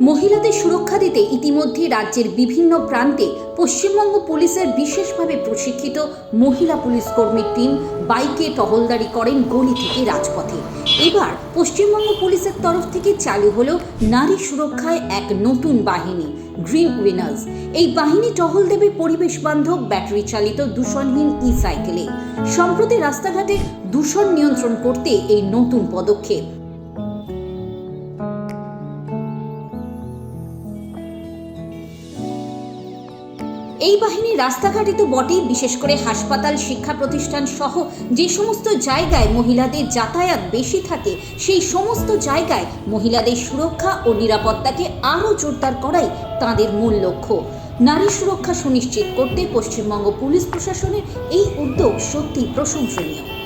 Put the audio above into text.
মহিলাদের সুরক্ষা দিতে ইতিমধ্যে রাজ্যের বিভিন্ন প্রান্তে পশ্চিমবঙ্গ পুলিশের বিশেষভাবে প্রশিক্ষিত মহিলা পুলিশ কর্মীর টিম বাইকে টহলদারি করেন গলি থেকে রাজপথে। এবার পশ্চিমবঙ্গ পুলিশের তরফ থেকে চালু হলো নারী সুরক্ষায় এক নতুন বাহিনী গ্রিন উইনার্স এই বাহিনী টহল দেবে পরিবেশ বান্ধব ব্যাটারি চালিত, দূষণহীন ই সাইকেলে সম্প্রতি রাস্তাঘাটে দূষণ নিয়ন্ত্রণ করতে এই নতুন পদক্ষেপ। এই বাহিনী রাস্তাঘাটে তো বটেই, বিশেষ করে হাসপাতাল, শিক্ষা প্রতিষ্ঠান সহ যে সমস্ত জায়গায় মহিলাদের যাতায়াত বেশি থাকে, সেই সমস্ত জায়গায় মহিলাদের সুরক্ষা ও নিরাপত্তাকে আরও জোরদার করাই তাদের মূল লক্ষ্য। নারী সুরক্ষা সুনিশ্চিত করতে পশ্চিমবঙ্গ পুলিশ প্রশাসনের এই উদ্যোগ সত্যি প্রশংসনীয়।